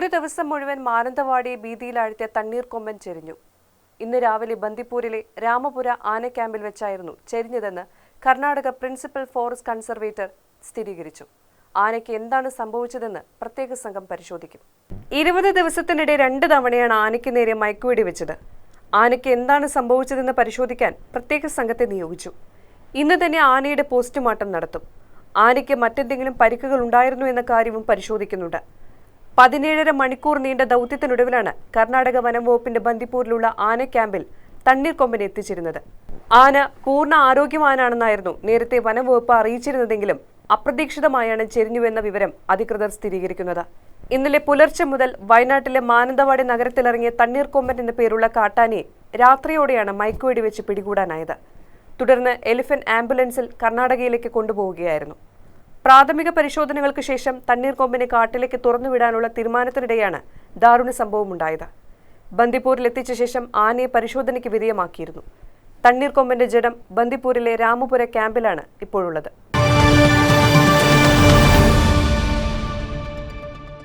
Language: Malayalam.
ഒരു ദിവസം മുഴുവൻ മാനന്തവാടിയെ ഭീതിയിലാഴ്ത്തിയ തണ്ണീർക്കൊമ്പൻ ചെരിഞ്ഞു. ഇന്ന് രാവിലെ ബന്ദിപ്പൂരിലെ രാമപുര ആന ക്യാമ്പിൽ വെച്ചായിരുന്നു ചെരിഞ്ഞതെന്ന് കർണാടക പ്രിൻസിപ്പൽ ഫോറസ്റ്റ് കൺസർവേറ്റർ സ്ഥിരീകരിച്ചു. ആനയ്ക്ക് എന്താണ് സംഭവിച്ചതെന്ന് പ്രത്യേക സംഘം പരിശോധിക്കും. ഇരുപത് ദിവസത്തിനിടെ രണ്ട് തവണയാണ് ആനയ്ക്ക് നേരെ മയക്കുവെടി വെച്ചത്. ആനയ്ക്ക് എന്താണ് സംഭവിച്ചതെന്ന് പരിശോധിക്കാൻ പ്രത്യേക സംഘത്തെ നിയോഗിച്ചു. ഇന്ന് തന്നെ ആനയുടെ പോസ്റ്റ്മോർട്ടം നടത്തും. ആനയ്ക്ക് മറ്റെന്തെങ്കിലും പരിക്കുകൾ ഉണ്ടായിരുന്നു എന്ന കാര്യവും പരിശോധിക്കുന്നുണ്ട്. പതിനേഴര മണിക്കൂർ നീണ്ട ദൗത്യത്തിനൊടുവിലാണ് കർണാടക വനംവകുപ്പിന്റെ ബന്ദിപ്പൂരിലുള്ള ആന ക്യാമ്പിൽ തണ്ണീർക്കൊമ്പിനെ എത്തിച്ചിരുന്നത്. ആന പൂർണ ആരോഗ്യവാനാണെന്നായിരുന്നു നേരത്തെ വനംവകുപ്പ് അറിയിച്ചിരുന്നതെങ്കിലും അപ്രതീക്ഷിതമായാണ് ചെരിഞ്ഞുവെന്ന വിവരം അധികൃതർ സ്ഥിരീകരിക്കുന്നത്. ഇന്നലെ പുലർച്ചെ മുതൽ വയനാട്ടിലെ മാനന്തവാടി നഗരത്തിലിറങ്ങിയ തണ്ണീർക്കൊമ്പൻ എന്ന പേരുള്ള കാട്ടാനയെ രാത്രിയോടെയാണ് മയക്കുവെടി വെച്ച് പിടികൂടാനായത്. തുടർന്ന് എലിഫന്റ് ആംബുലൻസിൽ കർണാടകയിലേക്ക് കൊണ്ടുപോവുകയായിരുന്നു. പ്രാഥമിക പരിശോധനകൾക്ക് ശേഷം തണ്ണീർക്കൊമ്പിനെ കാട്ടിലേക്ക് തുറന്നുവിടാനുള്ള തീരുമാനത്തിനിടെയാണ് ദാരുണ സംഭവമുണ്ടായത്. ബന്ദിപ്പൂരിൽ എത്തിച്ച ശേഷം ആനയെ പരിശോധനയ്ക്ക് വിധേയമാക്കിയിരുന്നു. തണ്ണീർക്കൊമ്പിന്റെ ജഡം ബന്ദിപ്പൂരിലെ രാമപുര ക്യാമ്പിലാണ് ഇപ്പോഴുള്ളത്.